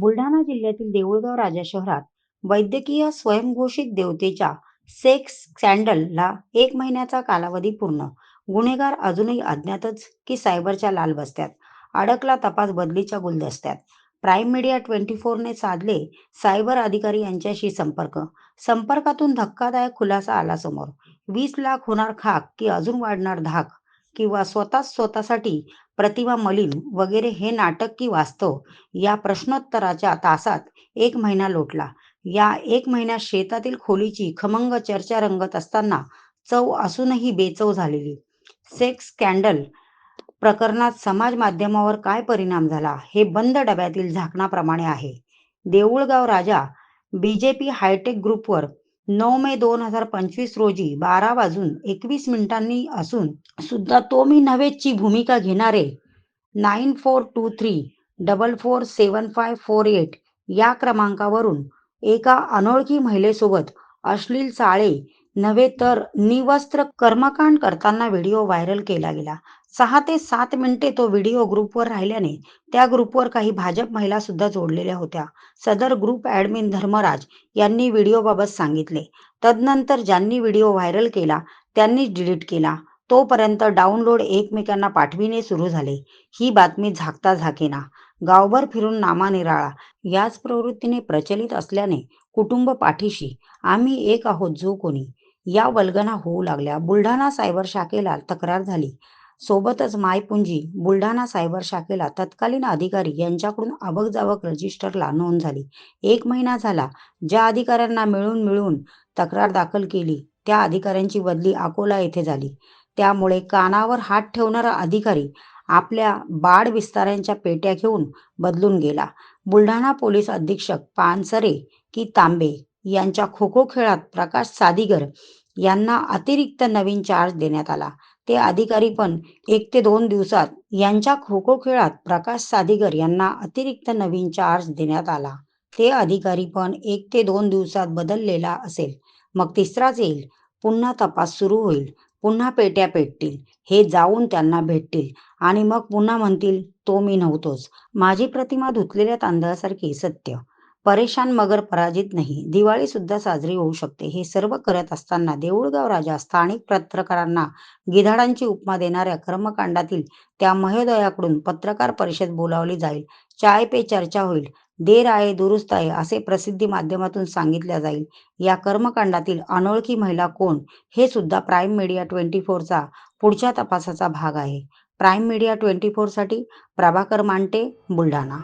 बुलढाणा जिल्ह्यातील देऊळगाव राजा शहरात वैद्यकीय स्वयंघोषित देवतेच्या सेक्स स्कॅन्डलला एक महिन्याचा कालावधी पूर्ण. गुन्हेगार अजूनही अज्ञातच की सायबरच्या लाल बस्त्यात. अडकला तपास बदलीच्या गुलदस्त्यात. प्राईम मीडिया ट्वेंटी फोरने साधले सायबर अधिकारी यांच्याशी संपर्क. संपर्कातून धक्कादायक खुलासा आला समोर. वीस लाख होणार खाक की अजून वाढणार धाक किंवा स्वतःच स्वतःसाठी प्रतिमा मलिन वगैरे हे नाटक की वास्तव या प्रश्नोत्तराच्या तासात एक महिना लोटला. या एक महिन्यात शेतातील खोलीची खमंग चर्चा रंगत असताना चव असूनही बेचव झालेली. सेक्स स्कॅन्डल प्रकरणात समाज माध्यमावर काय परिणाम झाला हे बंद डब्यातील झाकणाप्रमाणे आहे. देऊळगाव राजा बीजेपी हायटेक ग्रुपवर नऊ मे दोन हजार पंचवीस रोजी बारा वाजून एकवीस मिनिटांनी असून सुद्धा तो मी नव्हेची भूमिका घेणारे nine four two three double four seven five four eight या क्रमांकावरून एका अनोळखी महिलेसोबत अश्लील चाळे नव्हे तर निवस्त्र कर्मकांड करताना व्हिडिओ व्हायरल केला गेला. सहा ते सात मिनिटे तो व्हिडिओ ग्रुपवर राहिल्याने त्या ग्रुपवर काही भाजप महिला सुद्धा जोडलेल्या होत्या. सदर ग्रुप ॲडमिन धर्मराज यांनी व्हिडिओबाबत सांगितले. तदनंतर ज्यांनी व्हिडिओ व्हायरल केला त्यांनीच डिलीट केला. तोपर्यंत डाउनलोड एकमेकांना पाठविणे सुरू झाले. ही बातमी झाकता झाकेना. गावभर फिरून नामा निराळा. याच प्रवृत्तीने प्रचलित असल्याने कुटुंब पाठीशी. आम्ही एक आहोत जो कोणी. या वल्गना होऊ लागल्या. बुलढाणा सायबर शाखेला तक्रार झाली. सोबतच मायपुंजी बुलढाणा सायबर शाखेला तत्कालीन अधिकारी यांच्याकडून अबकजावक रजिस्टरला नोंद झाली. एक महिना झाला. ज्या अधिकाऱ्यांना मिळून मिळून तक्रार दाखल केली त्या अधिकाऱ्यांची बदली अकोला येथे झाली. त्यामुळे कानावर हात ठेवणारा अधिकारी आपल्या बाड विस्तारांच्या पेट्या घेऊन बदलून गेला. बुलढाणा पोलीस अधीक्षक पानसरे की तांबे यांच्या खो खो खेळात प्रकाश सादिगर यांना अतिरिक्त नवीन चार्ज देण्यात आला. ते अधिकारी पण एक ते दोन दिवसात यांच्या खो खो खेळात प्रकाश सादिगर यांना अतिरिक्त नवीन चार्ज देण्यात आला. ते अधिकारी पण एक ते दोन दिवसात बदललेला असेल. मग तिसराच येईल. पुन्हा तपास सुरू होईल. पुन्हा पेट्या पेटतील. हे जाऊन त्यांना भेटतील. आणि मग पुन्हा म्हणतील तो मी नव्हतोच. माझी प्रतिमा धुतलेल्या तांदळासारखी सत्य. परेशान मगर पराजित नाही. दिवाळी सुद्धा साजरी होऊ शकते. हे सर्व करत असताना देऊळगाव राजा स्थानिक पत्रकारांना गिधाडांची उपमा देणाऱ्या कर्मकांडातील त्या महोदयाकडून पत्रकार परिषद बोलावली जाईल. चाय पे चर्चा होईल. देर आहे दुरुस्त आहे असे प्रसिद्धी माध्यमातून सांगितल्या जाईल. या कर्मकांडातील अनोळखी महिला कोण? हे सुद्धा प्राईम मीडिया ट्वेंटी फोरचा पुढच्या तपासाचा भाग आहे. प्राईम मीडिया ट्वेंटी फोरसाठी प्रभाकर मांटे बुलढाणा.